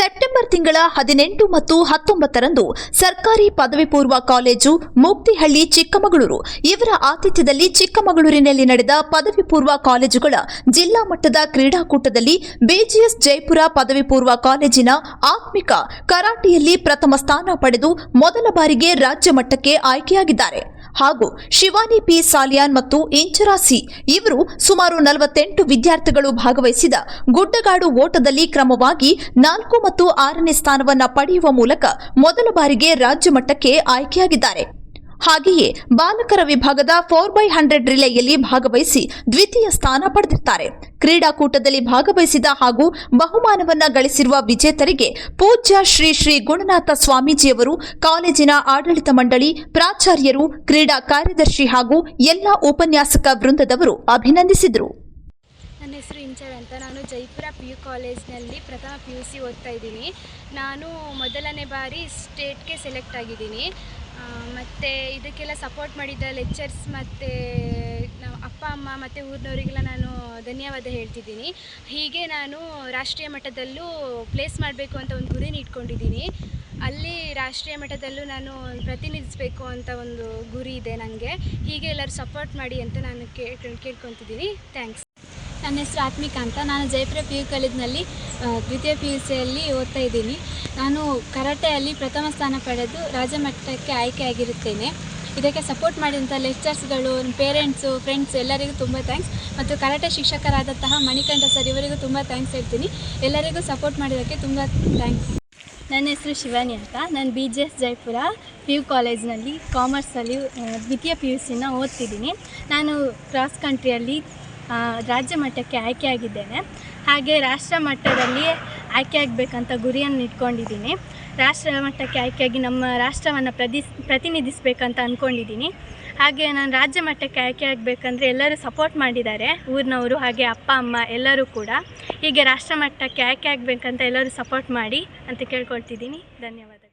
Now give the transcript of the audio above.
September ತಿಂಗಳ ಹದಿನೆಂಟು ಮತ್ತು ಹತ್ತೊಂಬತ್ತರಂದು ಸರ್ಕಾರಿ ಪದವಿ ಪೂರ್ವ ಕಾಲೇಜು ಮುಕ್ತಿಹಳ್ಳಿ ಚಿಕ್ಕಮಗಳೂರು. ಇವರ ಆತಿಥ್ಯದಲ್ಲಿ ಚಿಕ್ಕಮಗಳೂರಿನಲ್ಲಿ ನಡೆದ ಪದವಿ ಪೂರ್ವ ಕಾಲೇಜುಗಳ ಜಿಲ್ಲಾ ಮಟ್ಟದ ಕ್ರೀಡಾಕೂಟದಲ್ಲಿ ಬಿಜಿಎಸ್ ಜೈಪುರ ಪದವಿ ಪೂರ್ವ ಕಾಲೇಜಿನ ಆತ್ಮಿಕ ಕರಾಟೆಯಲ್ಲಿ ಪ್ರಥಮ ಸ್ಥಾನ ಪಡೆದು ಮೊದಲ ಬಾರಿಗೆ ರಾಜ್ಯ ಮಟ್ಟಕ್ಕೆ ಆಯ್ಕೆಯಾಗಿದ್ದಾರೆ. ಹಾಗೂ ಶಿವಾನಿ ಪಿ ಸಾಲಿಯಾನ್ ಮತ್ತು ಇಂಚರಾಸಿ ಇವರು ಸುಮಾರು ನಲವತ್ತೆಂಟು ವಿದ್ಯಾರ್ಥಿಗಳು ಭಾಗವಹಿಸಿದ ಗುಡ್ಡಗಾಡು ಓಟದಲ್ಲಿ ಕ್ರಮವಾಗಿ ನಾಲ್ಕು ಮತ್ತು ಆರನೇ ಸ್ಥಾನವನ್ನು ಪಡೆಯುವ ಮೂಲಕ ಮೊದಲ ಬಾರಿಗೆ ರಾಜ್ಯ ಮಟ್ಟಕ್ಕೆ ಆಯ್ಕೆಯಾಗಿದ್ದಾರೆ. ಹಾಗೆಯೇ ಬಾಲಕರ ವಿಭಾಗದ ಫೋರ್ ಬೈ ಹಂಡ್ರೆಡ್ ರಿಲೆಯಲ್ಲಿ ಭಾಗವಹಿಸಿ ದ್ವಿತೀಯ ಸ್ಥಾನ ಪಡೆದಿರ್ತಾರೆ. ಕ್ರೀಡಾಕೂಟದಲ್ಲಿ ಭಾಗವಹಿಸಿದ ಹಾಗೂ ಬಹುಮಾನವನ್ನ ಗಳಿಸಿರುವ ವಿಜೇತರಿಗೆ ಪೂಜ್ಯ ಶ್ರೀ ಶ್ರೀ ಗುಣನಾಥ ಸ್ವಾಮೀಜಿಯವರು, ಕಾಲೇಜಿನ ಆಡಳಿತ ಮಂಡಳಿ ಪ್ರಾಚಾರ್ಯರು, ಕ್ರೀಡಾ ಕಾರ್ಯದರ್ಶಿ ಹಾಗೂ ಎಲ್ಲ ಉಪನ್ಯಾಸಕ ವೃಂದದವರು ಅಭಿನಂದಿಸಿದರು. ನನ್ನ ಹೆಸರು ಅಂತ. ನಾನು ಜೈಪುರ ಪಿ ಯು ಕಾಲೇಜ್ನಲ್ಲಿ ಪ್ರಥಮ ಪಿ ಯು ಸಿ ಓದ್ತಾ ಇದ್ದೀನಿ. ನಾನು ಮೊದಲನೇ ಬಾರಿ ಸ್ಟೇಟ್ಗೆ ಸೆಲೆಕ್ಟ್ ಆಗಿದ್ದೀನಿ. ಮತ್ತು ಇದಕ್ಕೆಲ್ಲ ಸಪೋರ್ಟ್ ಮಾಡಿದ ಲೆಕ್ಚರ್ಸ್ ಮತ್ತು ನಮ್ಮ ಅಪ್ಪ, ಅಮ್ಮ ಮತ್ತು ಊರಿನವರಿಗೆಲ್ಲ ನಾನು ಧನ್ಯವಾದ ಹೇಳ್ತಿದ್ದೀನಿ. ಹೀಗೆ ನಾನು ರಾಷ್ಟ್ರೀಯ ಮಟ್ಟದಲ್ಲೂ ಪ್ಲೇಸ್ ಮಾಡಬೇಕು ಅಂತ ಒಂದು ಗುರಿನ ಇಟ್ಕೊಂಡಿದ್ದೀನಿ. ಅಲ್ಲಿ ರಾಷ್ಟ್ರೀಯ ಮಟ್ಟದಲ್ಲೂ ನಾನು ಪ್ರತಿನಿಧಿಸಬೇಕು ಅಂತ ಒಂದು ಗುರಿ ಇದೆ ನನಗೆ. ಹೀಗೆ ಎಲ್ಲರೂ ಸಪೋರ್ಟ್ ಮಾಡಿ ಅಂತ ನಾನು ಕೇಳ್ ಕೇಳ್ಕೊತಿದ್ದೀನಿ. ಥ್ಯಾಂಕ್ಸ್ ನನ್ನ ಹೆಸರು ಆತ್ಮಿಕಾ ಅಂತ. ನಾನು ಜಯಪುರ ಪಿ ಯು ಕಾಲೇಜ್ನಲ್ಲಿ ದ್ವಿತೀಯ ಪಿ ಯು ಸಿಯಲ್ಲಿ ಓದ್ತಾ ಇದ್ದೀನಿ. ನಾನು ಕರಾಟೆಯಲ್ಲಿ ಪ್ರಥಮ ಸ್ಥಾನ ಪಡೆದು ರಾಜ್ಯಮಟ್ಟಕ್ಕೆ ಆಯ್ಕೆಯಾಗಿರುತ್ತೇನೆ. ಇದಕ್ಕೆ ಸಪೋರ್ಟ್ ಮಾಡಿದಂಥ ಲೆಕ್ಚರ್ಸ್ಗಳು ಪೇರೆಂಟ್ಸು ಫ್ರೆಂಡ್ಸ್ ಎಲ್ಲರಿಗೂ ತುಂಬ ಥ್ಯಾಂಕ್ಸ್ ಮತ್ತು ಕರಾಟೆ ಶಿಕ್ಷಕರಾದಂತಹ ಮಣಿಕಂಠ ಸರ್ ಇವರಿಗೂ ತುಂಬ ಥ್ಯಾಂಕ್ಸ್ ಹೇಳ್ತೀನಿ. ಎಲ್ಲರಿಗೂ ಸಪೋರ್ಟ್ ಮಾಡಿದ್ದಕ್ಕೆ ತುಂಬ ಥ್ಯಾಂಕ್ಸ್ ನನ್ನ ಹೆಸರು ಶಿವಾನಿ ಅಂತ. ನಾನು B G S Jaipur P U ಕಾಲೇಜ್ನಲ್ಲಿ ಕಾಮರ್ಸಲ್ಲಿ ದ್ವಿತೀಯ ಪಿ ಯು ಸಿನ ಓದ್ತಿದ್ದೀನಿ. ನಾನು ಕ್ರಾಸ್ ಕಂಟ್ರಿಯಲ್ಲಿ ರಾಜ್ಯ ಮಟ್ಟಕ್ಕೆ ಆಯ್ಕೆಯಾಗಿದ್ದೇನೆ. ಹಾಗೆ ರಾಷ್ಟ್ರ ಮಟ್ಟದಲ್ಲಿ ಆಯ್ಕೆಯಾಗಬೇಕಂತ ಗುರಿಯನ್ನು ಇಟ್ಕೊಂಡಿದ್ದೀನಿ. ರಾಷ್ಟ್ರ ಮಟ್ಟಕ್ಕೆ ಆಯ್ಕೆಯಾಗಿ ನಮ್ಮ ರಾಷ್ಟ್ರವನ್ನು ಪ್ರದಿಸ್ ಪ್ರತಿನಿಧಿಸಬೇಕಂತ ಅಂದ್ಕೊಂಡಿದ್ದೀನಿ ಹಾಗೆ ನಾನು ರಾಜ್ಯ ಮಟ್ಟಕ್ಕೆ ಆಯ್ಕೆ ಆಗಬೇಕಂದ್ರೆ ಎಲ್ಲರೂ ಸಪೋರ್ಟ್ ಮಾಡಿದ್ದಾರೆ. ಊರಿನವರು ಹಾಗೆ ಅಪ್ಪ, ಅಮ್ಮ ಎಲ್ಲರೂ ಕೂಡ. ಹೀಗೆ ರಾಷ್ಟ್ರ ಮಟ್ಟಕ್ಕೆ ಆಯ್ಕೆ ಆಗಬೇಕಂತ ಎಲ್ಲರೂ ಸಪೋರ್ಟ್ ಮಾಡಿ ಅಂತ ಕೇಳ್ಕೊಳ್ತಿದ್ದೀನಿ. ಧನ್ಯವಾದ